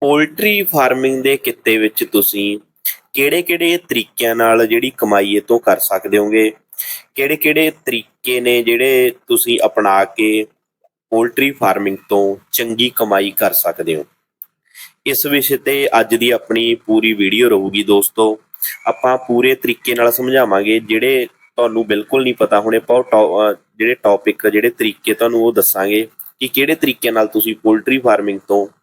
Poultry farming ਦੇ ਕਿੱਤੇ ਵਿੱਚ ਤੁਸੀਂ ਕਿਹੜੇ-ਕਿਹੜੇ ਤਰੀਕਿਆਂ ਨਾਲ ਜਿਹੜੀ ਕਮਾਈ ਇਹ ਤੋਂ ਕਰ ਸਕਦੇ ਹੋਗੇ? ਕਿਹੜੇ-ਕਿਹੜੇ ਤਰੀਕੇ ਨੇ ਜਿਹੜੇ ਤੁਸੀਂ ਅਪਣਾ ਕੇ ਪੋਲਟਰੀ ਫਾਰਮਿੰਗ ਤੋਂ ਚੰਗੀ ਕਮਾਈ ਕਰ ਸਕਦੇ ਹੋ? ਇਸ ਵਿਸ਼ੇ ਤੇ ਅੱਜ ਦੀ ਆਪਣੀ ਪੂਰੀ ਵੀਡੀਓ ਰਹੂਗੀ ਦੋਸਤੋ। ਆਪਾਂ ਪੂਰੇ ਤਰੀਕੇ ਨਾਲ ਸਮਝਾਵਾਂਗੇ ਜਿਹੜੇ ਤੁਹਾਨੂੰ ਬਿਲਕੁਲ ਨਹੀਂ ਪਤਾ ਹੋਣੇ। ਆਪਾਂ ਉਹ ਟੌ- ਜਿਹੜੇ ਟੌਪਿਕ ਜਿਹੜੇ ਤਰੀਕੇ ਤੁਹਾਨੂੰ ਉਹ ਦੱਸਾਂਗੇ ਕਿ ਕਿਹੜੇ ਤਰੀਕੇ ਨਾਲ ਤੁਸੀਂ ਪੋਲਟਰੀ ਫਾਰਮਿੰਗ ਤੋਂ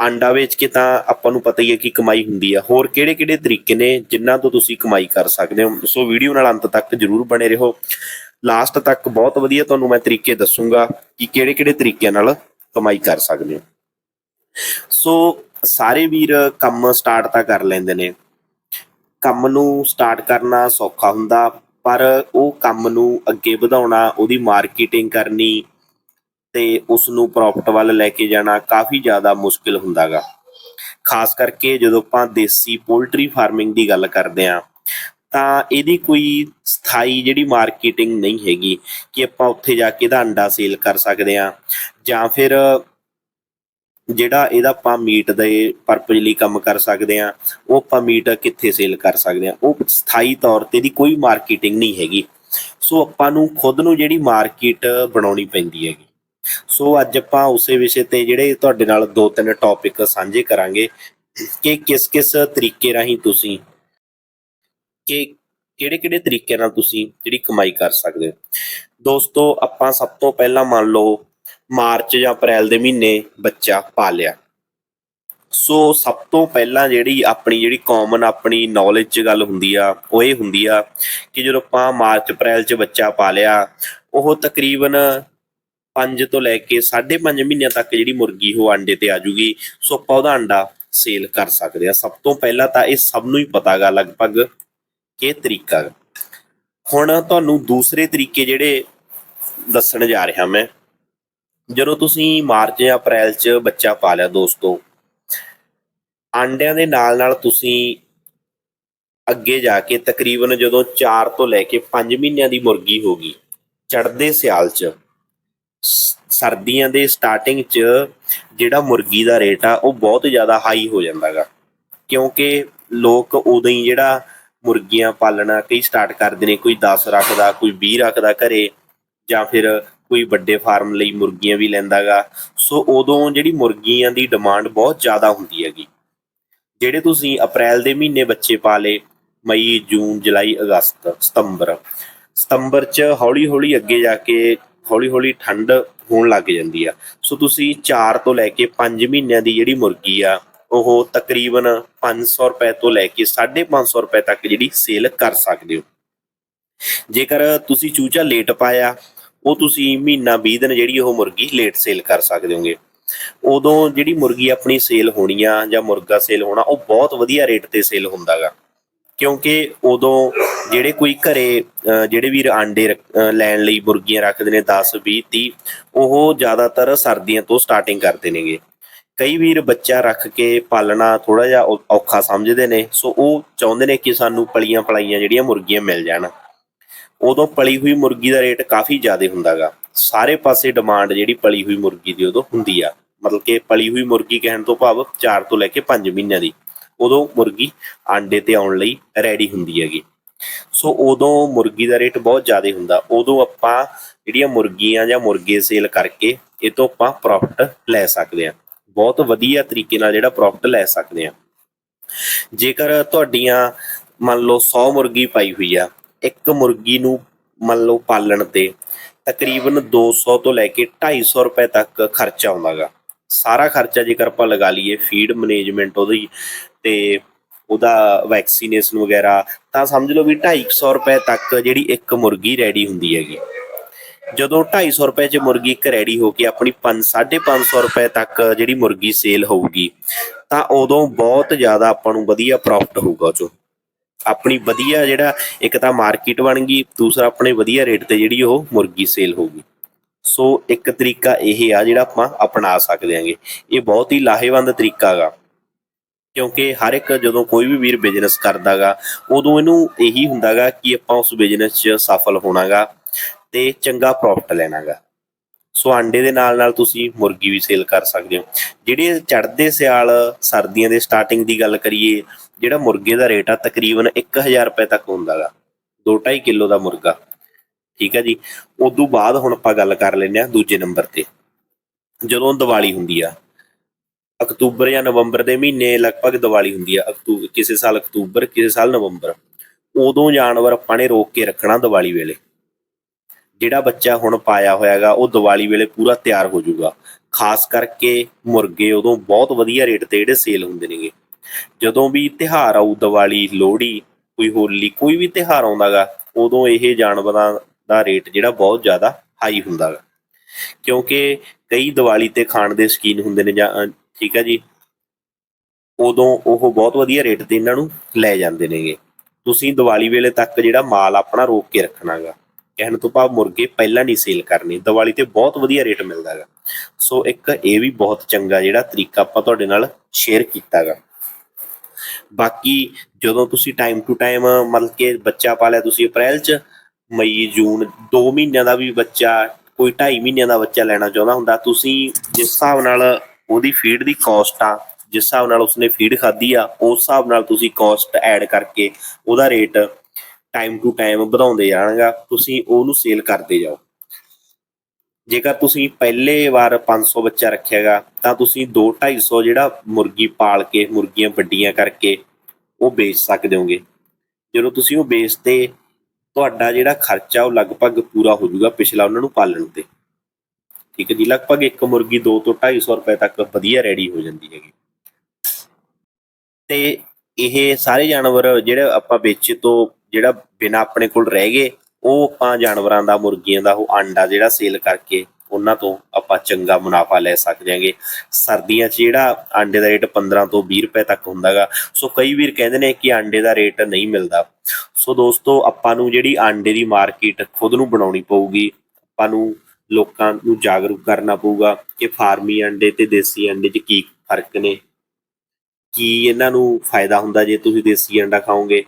ਆਂਡਾ ਵੇਚ ਕੇ ਤਾਂ ਆਪਾਂ ਨੂੰ ਪਤਾ ਹੀ ਹੈ ਕਿ ਕਮਾਈ ਹੁੰਦੀ ਆ। ਹੋਰ ਕਿਹੜੇ-ਕਿਹੜੇ ਤਰੀਕੇ ਨੇ ਜਿਨ੍ਹਾਂ ਤੋਂ ਤੁਸੀਂ ਕਮਾਈ ਕਰ ਸਕਦੇ ਹੋ? ਸੋ ਵੀਡੀਓ ਨਾਲ ਅੰਤ ਤੱਕ ਜਰੂਰ ਬਣੇ ਰਹੋ। ਲਾਸਟ ਤੱਕ ਬਹੁਤ ਵਧੀਆ ਤੁਹਾਨੂੰ ਮੈਂ ਤਰੀਕੇ ਦੱਸੂਗਾ ਕਿ ਕਿਹੜੇ-ਕਿਹੜੇ ਤਰੀਕਿਆਂ ਨਾਲ ਕਮਾਈ ਕਰ ਸਕਦੇ ਹੋ। ਸੋ ਸਾਰੇ ਵੀਰ ਕੰਮ ਸਟਾਰਟ ਤਾਂ ਕਰ ਲੈਂਦੇ ਨੇ। ਕੰਮ ਨੂੰ ਸਟਾਰਟ ਕਰਨਾ ਸੌਖਾ ਹੁੰਦਾ, ਪਰ ਉਹ ਕੰਮ ਨੂੰ ਅੱਗੇ ਵਧਾਉਣਾ, ਉਹਦੀ ਮਾਰਕੀਟਿੰਗ ਕਰਨੀ ਤੇ ਉਸ ਨੂੰ ਪ੍ਰੋਫਿਟ ਵੱਲ ਲੈ ਕੇ ਜਾਣਾ ਕਾਫੀ ਜ਼ਿਆਦਾ ਮੁਸ਼ਕਿਲ ਹੁੰਦਾਗਾ। ਖਾਸ ਕਰਕੇ ਜਦੋਂ ਆਪਾਂ ਦੇਸੀ ਪੋਲਟਰੀ ਫਾਰਮਿੰਗ ਦੀ ਗੱਲ ਕਰਦੇ ਆਂ ਤਾਂ ਇਹਦੀ ਕੋਈ ਸਥਾਈ ਜਿਹੜੀ ਮਾਰਕੀਟਿੰਗ ਨਹੀਂ ਹੈਗੀ ਕਿ ਆਪਾਂ ਉੱਥੇ ਜਾ ਕੇ ਇਹਦਾ ਅੰਡਾ ਸੇਲ ਕਰ ਸਕਦੇ ਆਂ ਜਾਂ ਫਿਰ ਜਿਹੜਾ ਇਹਦਾ ਆਪਾਂ ਮੀਟ ਦੇ ਪਰਪਸ ਲਈ ਕੰਮ ਕਰ ਸਕਦੇ ਆਂ ਉਹ ਆਪਾਂ ਮੀਟ ਕਿੱਥੇ ਸੇਲ ਕਰ ਸਕਦੇ ਆਂ ਉਹ ਸਥਾਈ ਤੌਰ ਤੇ ਦੀ ਕੋਈ ਮਾਰਕੀਟਿੰਗ ਨਹੀਂ ਹੈਗੀ। ਸੋ ਆਪਾਂ ਨੂੰ ਖੁਦ ਨੂੰ ਜਿਹੜੀ ਮਾਰਕੀਟ ਬਣਾਉਣੀ ਪੈਂਦੀ ਹੈਗੀ। ਸੋ ਅੱਜ ਆਪਾਂ ਉਸੇ ਵਿਸ਼ੇ ਤੇ ਜਿਹੜੇ ਤੁਹਾਡੇ ਨਾਲ ਦੋ ਤਿੰਨ ਟੌਪਿਕ ਸਾਂਝੇ ਕਰਾਂਗੇ ਕਿ ਕਿਸ ਕਿਸ ਤਰੀਕੇ ਰਾਹੀਂ ਤੁਸੀਂ ਕਿ ਕਿਹੜੇ ਕਿਹੜੇ ਤਰੀਕੇ ਨਾਲ ਤੁਸੀਂ ਜਿਹੜੀ ਕਮਾਈ ਕਰ ਸਕਦੇ ਹੋ। ਦੋਸਤੋ, ਆਪਾਂ ਸਭ ਤੋਂ ਪਹਿਲਾਂ ਮੰਨ ਲਓ ਮਾਰਚ ਜਾਂ ਅਪ੍ਰੈਲ ਦੇ ਮਹੀਨੇ ਬੱਚਾ ਪਾਲਿਆ ਸੋ ਸਭ ਤੋਂ ਪਹਿਲਾਂ ਜਿਹੜੀ ਆਪਣੀ ਜਿਹੜੀ ਕਾਮਨ ਆਪਣੀ ਨੌਲੇਜ 'ਚ ਗੱਲ ਹੁੰਦੀ ਆ, ਉਹ ਇਹ ਹੁੰਦੀ ਆ ਕਿ ਜਦੋਂ ਆਪਾਂ ਮਾਰਚ ਅਪ੍ਰੈਲ 'ਚ ਬੱਚਾ ਪਾਲਿਆ ਉਹ ਤਕਰੀਬਨ 5 ਤੋਂ ਲੈ ਕੇ 5.5 ਮਹੀਨਿਆਂ ਤੱਕ ਜਿਹੜੀ ਮੁਰਗੀ ਉਹ ਅੰਡੇ ਤੇ ਆ ਜੂਗੀ। ਸੋ ਆਪਾਂ ਉਹਦਾ ਅੰਡਾ ਸੇਲ ਕਰ ਸਕਦੇ ਆ ਸਭ ਤੋਂ ਪਹਿਲਾਂ ਤਾਂ ਇਹ ਸਭ ਨੂੰ ਹੀ ਪਤਾਗਾ ਲਗਭਗ ਕਿ ਤਰੀਕਾ ਹੁਣ ਤੁਹਾਨੂੰ ਦੂਸਰੇ ਤਰੀਕੇ ਜਿਹੜੇ ਦੱਸਣ ਜਾ ਰਿਹਾ ਮੈਂ। ਜਦੋਂ ਤੁਸੀਂ ਮਾਰਚ ਜਾਂ ਅਪ੍ਰੈਲ 'ਚ ਬੱਚਾ ਪਾ ਲਿਆ ਦੋਸਤੋ, ਆਂਡਿਆਂ ਦੇ ਨਾਲ ਨਾਲ ਤੁਸੀਂ ਅੱਗੇ ਜਾ ਕੇ ਤਕਰੀਬਨ ਜਦੋਂ 4 ਤੋਂ ਲੈ ਕੇ 5 ਮਹੀਨਿਆਂ ਦੀ ਮੁਰਗੀ ਹੋਗੀ ਚੜ੍ਹਦੇ ਸਿਆਲ 'ਚ ਸਰਦੀਆਂ ਦੇ ਸਟਾਰਟਿੰਗ 'ਚ ਜਿਹੜਾ ਮੁਰਗੀ ਦਾ ਰੇਟ ਆ, ਉਹ ਬਹੁਤ ਜ਼ਿਆਦਾ ਹਾਈ ਹੋ ਜਾਂਦਾਗਾ ਕਿਉਂਕਿ ਲੋਕ ਉਦੋਂ ਹੀ ਜਿਹੜਾ ਮੁਰਗੀਆਂ ਪਾਲਣਾ ਕਈ ਸਟਾਰਟ ਕਰਦੇ ਨੇ, ਕੋਈ 10 ਰੱਖਦਾ, ਕੋਈ 20 ਰੱਖਦਾ ਘਰੇ ਜਾਂ ਫਿਰ ਕੋਈ ਵੱਡੇ ਫਾਰਮ ਲਈ ਮੁਰਗੀਆਂ ਵੀ ਲੈਂਦਾਗਾ ਸੋ ਉਦੋਂ ਜਿਹੜੀ ਮੁਰਗੀਆਂ ਦੀ ਡਿਮਾਂਡ ਬਹੁਤ ਜ਼ਿਆਦਾ ਹੁੰਦੀ ਹੈਗੀ। ਜਿਹੜੇ ਤੁਸੀਂ ਅਪ੍ਰੈਲ ਦੇ ਮਹੀਨੇ ਬੱਚੇ ਪਾਲੇ ਮਈ, ਜੂਨ, ਜੁਲਾਈ, ਅਗਸਤ, ਸਤੰਬਰ ਸਤੰਬਰ 'ਚ ਹੌਲੀ ਹੌਲੀ ਅੱਗੇ ਜਾ ਕੇ ਹੌਲੀ ਹੌਲੀ ਠੰਡ ਹੋਣ ਲੱਗ ਜਾਂਦੀ ਆ। ਸੋ ਤੁਸੀਂ 4 ਤੋਂ ਲੈ ਕੇ 5 ਮਹੀਨਿਆਂ ਦੀ ਜਿਹੜੀ ਮੁਰਗੀ ਆ, ਉਹ ਤਕਰੀਬਨ 500 ਰੁਪਏ ਤੋਂ ਲੈ ਕੇ 550 ਰੁਪਏ ਤੱਕ ਜਿਹੜੀ ਸੇਲ ਕਰ ਸਕਦੇ ਹੋ। ਜੇਕਰ ਤੁਸੀਂ ਚੂਚਾ ਲੇਟ ਪਾਇਆ, ਉਹ ਤੁਸੀਂ ਮਹੀਨਾ 20 ਦਿਨ ਜਿਹੜੀ ਉਹ ਮੁਰਗੀ ਲੇਟ ਸੇਲ ਕਰ ਸਕਦੇ ਹੋਗੇ। ਉਦੋਂ ਜਿਹੜੀ ਮੁਰਗੀ ਆਪਣੀ ਸੇਲ ਹੋਣੀ ਆ ਜਾਂ ਮੁਰਗਾ ਸੇਲ ਹੋਣਾ, ਉਹ ਬਹੁਤ ਵਧੀਆ ਰੇਟ ਤੇ ਸੇਲ ਹੁੰਦਾਗਾ। ਕਿਉਂਕਿ ਉਦੋਂ ਜਿਹੜੇ ਕੋਈ ਘਰੇ ਜਿਹੜੇ ਵੀਰ ਆਂਡੇ ਰੱਖ- ਲੈਣ ਲਈ ਮੁਰਗੀਆਂ ਰੱਖਦੇ ਨੇ 10 20 30 ਉਹ ਜ਼ਿਆਦਾਤਰ ਸਰਦੀਆਂ ਤੋਂ ਸਟਾਰਟਿੰਗ ਕਰਦੇ ਨੇਗੇ। ਕਈ ਵੀਰ ਬੱਚਾ ਰੱਖ ਕੇ ਪਾਲਣਾ ਥੋੜਾ ਜਿਹਾ ਔ- ਔਖਾ ਸਮਝਦੇ ਨੇ, ਸੋ ਉਹ ਚਾਹੁੰਦੇ ਨੇ ਕਿ ਸਾਨੂੰ ਪਲੀਆਂ ਪਲਾਈਆਂ ਜਿਹੜੀਆਂ ਮੁਰਗੀਆਂ ਮਿਲ ਜਾਣ। ਉਦੋਂ ਪਲੀ ਹੋਈ ਮੁਰਗੀ ਦਾ ਰੇਟ ਕਾਫੀ ਜ਼ਿਆਦਾ ਹੁੰਦਾਗਾ ਸਾਰੇ ਪਾਸੇ ਡਿਮਾਂਡ ਜਿਹੜੀ ਪਲੀ ਹੋਈ ਮੁਰਗੀ ਦੀ ਉਦੋਂ ਹੁੰਦੀ ਆ। ਮਤਲਬ ਕਿ ਪਲੀ ਹੋਈ ਮੁਰਗੀ ਕਹਿਣ ਤੋਂ ਭਾਵ 4 ਤੋਂ ਲੈ ਕੇ 5 ਮਹੀਨਿਆਂ ਦੀ। ਉਦੋਂ ਮੁਰਗੀ ਆਂਡੇ ਤੇ ਆਉਣ ਲਈ ਰੈਡੀ ਹੁੰਦੀ ਹੈਗੀ। ਸੋ ਉਦੋਂ ਮੁਰਗੀ ਦਾ ਰੇਟ ਬਹੁਤ ਜ਼ਿਆਦਾ ਹੁੰਦਾ। ਉਦੋਂ ਆਪਾਂ ਜਿਹੜੀਆਂ ਮੁਰਗੀਆਂ ਜਾਂ ਮੁਰਗੇ ਸੇਲ ਕਰਕੇ ਇਹ ਤੋਂ ਆਪਾਂ ਪ੍ਰੋਫਿਟ ਲੈ ਸਕਦੇ ਹਾਂ। ਬਹੁਤ ਵਧੀਆ ਤਰੀਕੇ ਨਾਲ ਜਿਹੜਾ ਪ੍ਰੋਫਿਟ ਲੈ ਸਕਦੇ ਹਾਂ। ਜੇਕਰ ਤੁਹਾਡੀਆਂ ਮੰਨ ਲਓ 100 ਮੁਰਗੀ ਪਾਈ ਹੋਈ ਆ, ਇੱਕ ਮੁਰਗੀ ਨੂੰ ਮੰਨ ਲਓ ਪਾਲਣ ਤੇ ਤਕਰੀਬਨ 200 ਤੋਂ ਲੈ ਕੇ 250 ਰੁਪਏ ਤੱਕ ਖਰਚਾ ਆਉਂਦਾਗਾ ਸਾਰਾ ਖਰਚਾ ਜੇਕਰ ਆਪਾਂ ਲਗਾ ਲਈਏ ਫੀਡ ਮੈਨੇਜਮੈਂਟ ਉਹਦੀ ਤੇ ਉਹਦਾ ਵੈਕਸੀਨੇਸ਼ਨ ਵਗੈਰਾ, ਤਾਂ ਸਮਝ ਲਓ ਵੀ 250 ਰੁਪਏ ਤੱਕ ਜਿਹੜੀ ਇੱਕ ਮੁਰਗੀ ਰੈਡੀ ਹੁੰਦੀ ਹੈਗੀ। ਜਦੋਂ 250 ਰੁਪਏ 'ਚ ਮੁਰਗੀ ਇੱਕ ਰੈਡੀ ਹੋ ਕੇ ਆਪਣੀ 5 550 ਰੁਪਏ ਤੱਕ ਜਿਹੜੀ ਮੁਰਗੀ ਸੇਲ ਹੋਊਗੀ, ਤਾਂ ਉਦੋਂ ਬਹੁਤ ਜ਼ਿਆਦਾ ਆਪਾਂ ਨੂੰ ਵਧੀਆ ਪ੍ਰੋਫਿਟ ਹੋਊਗਾ ਉਹ 'ਚੋਂ। ਆਪਣੀ ਵਧੀਆ ਜਿਹੜਾ ਇੱਕ ਤਾਂ ਮਾਰਕੀਟ ਬਣ ਗਈ, ਦੂਸਰਾ ਆਪਣੇ ਵਧੀਆ ਰੇਟ ਤੇ ਜਿਹੜੀ ਉਹ ਮੁਰਗੀ ਸੇਲ ਹੋਊਗੀ। ਸੋ ਇੱਕ ਤਰੀਕਾ ਇਹ ਆ ਜਿਹੜਾ ਆਪਾਂ ਅਪਣਾ ਸਕਦੇ ਹਾਂਗੇ। ਇਹ ਬਹੁਤ ਹੀ ਲਾਹੇਵੰਦ ਤਰੀਕਾ ਹੈਗਾ ਕਿਉਂਕਿ ਹਰ ਇੱਕ ਜਦੋਂ ਕੋਈ ਵੀ ਵੀਰ ਬਿਜ਼ਨਸ ਕਰਦਾਗਾ, ਉਦੋਂ ਇਹਨੂੰ ਇਹੀ ਹੁੰਦਾਗਾ ਕਿ ਆਪਾਂ ਉਸ ਬਿਜ਼ਨਸ 'ਚ ਸਫਲ ਹੋਣਾਗਾ ਤੇ ਚੰਗਾ ਪ੍ਰੋਫਿਟ ਲੈਣਾਗਾ। ਸੋ ਆਂਡੇ ਦੇ ਨਾਲ ਨਾਲ ਤੁਸੀਂ ਮੁਰਗੀ ਵੀ ਸੇਲ ਕਰ ਸਕਦੇ ਹੋ। ਜਿਹੜੇ ਚੜ੍ਹਦੇ ਸਿਆਲ ਸਰਦੀਆਂ ਦੇ ਸਟਾਰਟਿੰਗ ਦੀ ਗੱਲ ਕਰੀਏ, ਜਿਹੜਾ ਮੁਰਗੇ ਦਾ ਰੇਟ ਆ ਤਕਰੀਬਨ 1000 ਰੁਪਏ ਤੱਕ ਹੁੰਦਾਗਾ। 2.5 ਕਿਲੋ ਦਾ ਮੁਰਗਾ। ਠੀਕ ਹੈ ਜੀ? ਉਦੋਂ ਬਾਅਦ ਹੁਣ ਆਪਾਂ ਗੱਲ ਕਰ ਲੈਂਦੇ ਆ ਦੂਜੇ ਨੰਬਰ ਤੇ। ਜਦੋਂ ਦੀਵਾਲੀ ਹੁੰਦੀ ਆ ਅਕਤੂਬਰ ਜਾਂ ਨਵੰਬਰ ਦੇ ਮਹੀਨੇ ਲਗਭਗ ਦੀਵਾਲੀ ਹੁੰਦੀ ਆ ਅਕਤੂਬਰ ਕਿਸੇ ਸਾਲ ਅਕਤੂਬਰ, ਕਿਸੇ ਸਾਲ ਨਵੰਬਰ। ਉਦੋਂ ਜਾਨਵਰ ਆਪਾਂ ਨੇ ਰੋਕ ਕੇ ਰੱਖਣਾ ਦੀਵਾਲੀ ਵੇਲੇ। ਜਿਹੜਾ ਬੱਚਾ ਹੁਣ ਪਾਇਆ ਹੋਇਆਗਾ, ਉਹ ਦੀਵਾਲੀ ਵੇਲੇ ਪੂਰਾ ਤਿਆਰ ਹੋ ਜਾਊਗਾ। ਖਾਸ ਕਰਕੇ ਮੁਰਗੇ ਉਦੋਂ ਬਹੁਤ ਵਧੀਆ ਰੇਟ ਤੇ ਜਿਹੜੇ ਸੇਲ ਹੁੰਦੇ ਨੇਗੇ। ਜਦੋਂ ਵੀ ਤਿਹਾਰ ਆਊ, ਦੀਵਾਲੀ, ਲੋਹੜੀ, ਕੋਈ ਹੋਲੀ, ਕੋਈ ਵੀ ਤਿਹਾਰ ਆਉਂਦਾਗਾ, ਉਦੋਂ ਇਹ ਜਾਨਵਰਾਂ ਦਾ ਰੇਟ ਜਿਹੜਾ ਬਹੁਤ ਜ਼ਿਆਦਾ ਹਾਈ ਹੁੰਦਾਗਾ। ਕਿਉਂਕਿ ਕਈ ਦੀਵਾਲੀ ਤੇ ਖਾਣ ਦੇ ਸ਼ਕੀਨ ਹੁੰਦੇ ਨੇ ਜਾਂ ਠੀਕ ਹੈ ਜੀ। ਉਦੋਂ ਉਹ ਬਹੁਤ ਵਧੀਆ ਰੇਟ ਤੇ ਇਹਨਾਂ ਨੂੰ ਲੈ ਜਾਂਦੇ ਨੇਗੇ। ਤੁਸੀਂ ਦੀਵਾਲੀ ਵੇਲੇ ਤੱਕ ਜਿਹੜਾ ਮਾਲ ਆਪਣਾ ਰੋਕ ਕੇ ਰੱਖਣਾਗਾ, ਕਹਿਣ ਤੋਂ ਭਾਵ ਮੁਰਗੇ ਪਹਿਲਾਂ ਨਹੀਂ ਸੇਲ ਕਰਨੇ, ਦੀਵਾਲੀ ਤੇ ਬਹੁਤ ਵਧੀਆ ਰੇਟ ਮਿਲਦਾਗਾ। ਸੋ ਇੱਕ ਇਹ ਵੀ ਬਹੁਤ ਚੰਗਾ ਜਿਹੜਾ ਤਰੀਕਾ ਆਪਾਂ ਤੁਹਾਡੇ ਨਾਲ ਸ਼ੇਅਰ ਕੀਤਾਗਾ। ਬਾਕੀ ਜਦੋਂ ਤੁਸੀਂ ਟਾਈਮ ਟੂ ਟਾਈਮ ਮਤਲਬ ਕਿ ਬੱਚਾ ਪਾਲਿਆ ਤੁਸੀਂ ਅਪ੍ਰੈਲ 'ਚ, ਮਈ, ਜੂਨ 2 ਮਹੀਨਿਆਂ ਦਾ ਵੀ ਬੱਚਾ, ਕੋਈ 2.5 ਮਹੀਨਿਆਂ ਦਾ ਬੱਚਾ ਲੈਣਾ ਚਾਹੁੰਦਾ ਹੁੰਦਾ, ਤੁਸੀਂ ਜਿਸ ਹਿਸਾਬ ਨਾਲ ਉਹਦੀ ਫੀਡ ਦੀ ਕਾਸਟ ਆ, ਜਿਸ ਹਿਸਾਬ ਨਾਲ ਉਸਨੇ ਫੀਡ ਖਾਧੀ ਆ, ਉਸ ਹਿਸਾਬ ਨਾਲ ਤੁਸੀਂ ਕਾਸਟ ਐਡ ਕਰਕੇ ਉਹਦਾ ਰੇਟ ਟਾਈਮ ਟੂ ਟਾਈਮ ਵਧਾਉਂਦੇ ਜਾਣਗਾ, ਤੁਸੀਂ ਉਹਨੂੰ ਸੇਲ ਕਰਦੇ ਜਾਓ। ਜੇਕਰ ਤੁਸੀਂ ਪਹਿਲੇ ਵਾਰ 500 ਬੱਚਾ ਰੱਖਿਆਗਾ, ਤਾਂ ਤੁਸੀਂ 2 250 ਜਿਹੜਾ ਮੁਰਗੀ ਪਾਲ ਕੇ, ਮੁਰਗੀਆਂ ਵੱਡੀਆਂ ਕਰਕੇ ਉਹ ਵੇਚ ਸਕਦੇ ਹੋਗੇ। ਜਦੋਂ ਤੁਸੀਂ ਉਹ ਵੇਚਦੇ, ਤੁਹਾਡਾ ਜਿਹੜਾ ਖਰਚਾ ਉਹ ਲਗਭਗ ਪੂਰਾ ਹੋ ਜਾਊਗਾ ਪਿਛਲਾ ਉਹਨਾਂ ਨੂੰ ਪਾਲਣ ਤੇ ਠੀਕ ਹੈ ਜੀ, ਲਗਭਗ ਇੱਕ ਮੁਰਗੀ 2 ਤੋਂ 250 ਰੁਪਏ ਤੱਕ ਵਧੀਆ ਰੈਡੀ ਹੋ ਜਾਂਦੀ ਹੈਗੀ। ਤੇ ਇਹ ਸਾਰੇ ਜਾਨਵਰ ਜਿਹੜੇ ਆਪਾਂ ਵੇਚੇ ਤੋਂ ਜਿਹੜਾ ਬਿਨਾ ਆਪਣੇ ਕੋਲ ਰਹਿ ਗਏ, ਉਹ ਆਪਾਂ ਜਾਨਵਰਾਂ ਦਾ, ਮੁਰਗੀਆਂ ਦਾ, ਉਹ ਆਂਡਾ ਜਿਹੜਾ ਸੇਲ ਕਰਕੇ ਉਹਨਾਂ ਤੋਂ ਆਪਾਂ ਚੰਗਾ ਮੁਨਾਫਾ ਲੈ ਸਕਦੇ ਹਾਂਗੇ। ਸਰਦੀਆਂ 'ਚ ਜਿਹੜਾ ਆਂਡੇ ਦਾ ਰੇਟ 15 ਤੋਂ 20 ਰੁਪਏ ਤੱਕ ਹੁੰਦਾਗਾ ਸੋ ਕਈ ਵੀਰ ਕਹਿੰਦੇ ਨੇ ਕਿ ਆਂਡੇ ਦਾ ਰੇਟ ਨਹੀਂ ਮਿਲਦਾ। ਸੋ ਦੋਸਤੋ, ਆਪਾਂ ਨੂੰ ਜਿਹੜੀ ਆਂਡੇ ਦੀ ਮਾਰਕੀਟ ਖੁਦ ਨੂੰ ਬਣਾਉਣੀ ਪਊਗੀ, ਆਪਾਂ ਨੂੰ ਲੋਕਾਂ ਨੂੰ ਜਾਗਰੂਕ ਕਰਨਾ ਪਊਗਾ ਕਿ ਫਾਰਮੀ ਅੰਡੇ ਤੇ ਦੇਸੀ ਅੰਡੇ 'ਚ ਕੀ ਫ਼ਰਕ ਨੇ? ਕੀ ਇਹਨਾਂ ਨੂੰ ਫਾਇਦਾ ਹੁੰਦਾ ਜੇ ਤੁਸੀਂ ਦੇਸੀ ਅੰਡਾ ਖਾਓਗੇ?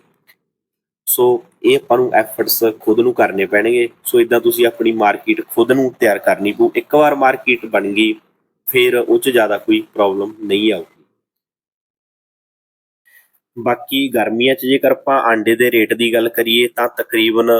ਸੋ ਇਹ ਆਪਾਂ ਨੂੰ ਐਫਰਟਸ ਖੁਦ ਨੂੰ ਕਰਨੇ ਪੈਣਗੇ। ਸੋ ਇਦਾਂ ਤੁਸੀਂ ਆਪਣੀ ਮਾਰਕੀਟ ਖੁਦ ਨੂੰ ਤਿਆਰ ਕਰਨੀ ਪਊ। ਇੱਕ ਵਾਰ ਮਾਰਕੀਟ ਬਣ ਗਈ, ਫਿਰ ਉਹ 'ਚ ਜ਼ਿਆਦਾ ਕੋਈ ਪ੍ਰੋਬਲਮ ਨਹੀਂ ਆਊਗੀ। ਬਾਕੀ ਗਰਮੀਆਂ 'ਚ ਜੇਕਰ ਆਪਾਂ ਆਂਡੇ ਦੇ ਰੇਟ ਦੀ ਗੱਲ ਕਰੀਏ ਤਾਂ ਤਕਰੀਬਨ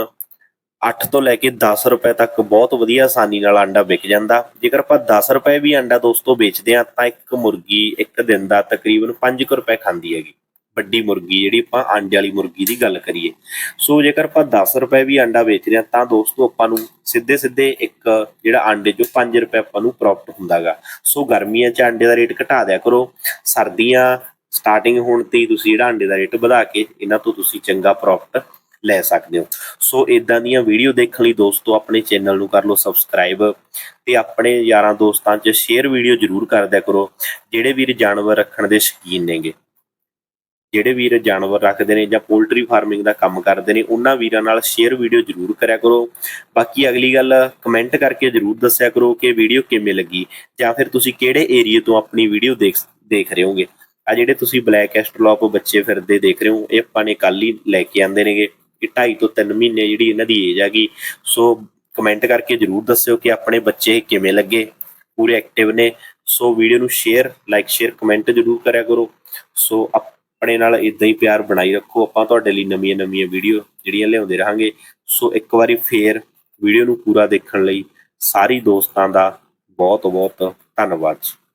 8 ਤੋਂ ਲੈ ਕੇ 10 ਰੁਪਏ ਤੱਕ ਬਹੁਤ ਵਧੀਆ ਆਸਾਨੀ ਨਾਲ ਆਂਡਾ ਵਿਕ ਜਾਂਦਾ। ਜੇਕਰ ਆਪਾਂ 10 ਰੁਪਏ ਵੀ ਆਂਡਾ ਦੋਸਤੋ ਵੇਚਦੇ ਆ ਤਾਂ ਇੱਕ ਮੁਰਗੀ ਇੱਕ ਦਿਨ ਦਾ ਤਕਰੀਬਨ 5 ਰੁਪਏ ਖਾਂਦੀ ਹੈਗੀ। ਵੱਡੀ ਮੁਰਗੀ ਜਿਹੜੀ ਆਪਾਂ ਆਂਡੇ ਵਾਲੀ ਮੁਰਗੀ ਦੀ ਗੱਲ ਕਰੀਏ। ਸੋ ਜੇਕਰ ਆਪਾਂ 10 ਰੁਪਏ ਵੀ ਆਂਡਾ ਵੇਚਦੇ ਆ ਤਾਂ ਦੋਸਤੋ ਆਪਾਂ ਨੂੰ ਸਿੱਧੇ ਸਿੱਧੇ ਇੱਕ ਜਿਹੜਾ ਆਂਡੇ ਜੋ 5 ਰੁਪਏ ਆਪਾਂ ਨੂੰ ਪ੍ਰੋਫਿਟ ਹੁੰਦਾਗਾ। ਸੋ ਗਰਮੀਆਂ 'ਚ ਆਂਡੇ ਦਾ ਰੇਟ ਘਟਾ ਦਿਆ ਕਰੋ। ਸਰਦੀਆਂ ਸਟਾਰਟਿੰਗ ਹੋਣ ਤੇ ਹੀ ਤੁਸੀਂ ਜਿਹੜਾ ਆਂਡੇ ਦਾ ਰੇਟ ਵਧਾ ਕੇ, ਇਹਨਾਂ ਤੋਂ ਤੁਸੀਂ ਚੰਗਾ ਪ੍ਰੋਫਿਟ ਲੈ ਸਕਦੇ ਹੋ। ਸੋ ਇਦਾਂ ਦੀਆਂ ਵੀਡੀਓ ਦੇਖਣ ਲਈ ਦੋਸਤੋ, ਆਪਣੇ ਚੈਨਲ ਨੂੰ ਕਰ ਲਓ ਸਬਸਕ੍ਰਾਈਬ ਤੇ ਆਪਣੇ ਯਾਰਾਂ ਦੋਸਤਾਂ 'ਚ ਸ਼ੇਅਰ ਵੀਡੀਓ ਜ਼ਰੂਰ ਕਰਦਿਆ ਕਰੋ, ਜਿਹੜੇ ਵੀਰ ਜਾਨਵਰ ਰੱਖਣ ਦੇ ਸ਼ੌਕੀਨ ਨੇਗੇ। ਜਿਹੜੇ ਵੀਰ ਜਾਨਵਰ ਰੱਖਦੇ ਨੇ ਜਾਂ ਪੋਲਟਰੀ ਫਾਰਮਿੰਗ ਦਾ ਕੰਮ ਕਰਦੇ ਨੇ, ਉਹਨਾਂ ਵੀਰਾਂ ਨਾਲ ਸ਼ੇਅਰ ਵੀਡੀਓ ਜ਼ਰੂਰ ਕਰਿਆ ਕਰੋ। ਬਾਕੀ ਅਗਲੀ ਗੱਲ ਕਮੈਂਟ ਕਰਕੇ ਜ਼ਰੂਰ ਦੱਸਿਆ ਕਰੋ ਕਿ ਵੀਡੀਓ ਕਿਵੇਂ ਲੱਗੀ, ਜਾਂ ਫਿਰ ਤੁਸੀਂ ਕਿਹੜੇ ਏਰੀਆ ਤੋਂ ਆਪਣੀ ਵੀਡੀਓ ਦੇਖ ਦੇਖ ਰਹੇ ਹੋਗੇ। ਆ ਜਿਹੜੇ ਤੁਸੀਂ ਬਲੈਕ ਐਸਟਰਲੌਪ ਬੱਚੇ ਫਿਰਦੇ ਦੇਖ ਰਹੇ ਹੋ, ਇਹ ਆਪਾਂ ਨੇ ਕੱਲ ਹੀ ਲੈ ਕੇ ਆਂਦੇ ਨੇਗੇ। ਕਿ 2.5 ਤੋਂ 3 ਮਹੀਨੇ ਜਿਹੜੀ ਇਹਨਾਂ ਦੀ ਏਜ ਹੈਗੀ। ਸੋ ਕਮੈਂਟ ਕਰਕੇ ਜ਼ਰੂਰ ਦੱਸਿਓ ਕਿ ਆਪਣੇ ਬੱਚੇ ਕਿਵੇਂ ਲੱਗੇ, ਪੂਰੇ ਐਕਟਿਵ ਨੇ। ਸੋ ਵੀਡੀਓ ਨੂੰ ਸ਼ੇਅਰ ਲਾਈਕ ਸ਼ੇਅਰ ਕਮੈਂਟ ਜ਼ਰੂਰ ਕਰਿਆ ਕਰੋ। ਸੋ ਆਪਣੇ ਨਾਲ ਇਦਾਂ ਹੀ ਪਿਆਰ ਬਣਾਈ ਰੱਖੋ। ਆਪਾਂ ਤੁਹਾਡੇ ਲਈ ਨਵੀਆਂ ਨਵੀਆਂ ਵੀਡੀਓ ਜਿਹੜੀਆਂ ਲਿਆਉਂਦੇ ਰਹਾਂਗੇ। ਸੋ ਇੱਕ ਵਾਰੀ ਫੇਰ ਵੀਡੀਓ ਨੂੰ ਪੂਰਾ ਦੇਖਣ ਲਈ ਸਾਰੀ ਦੋਸਤਾਂ ਦਾ ਬਹੁਤ ਬਹੁਤ ਧੰਨਵਾਦ। ਜੀ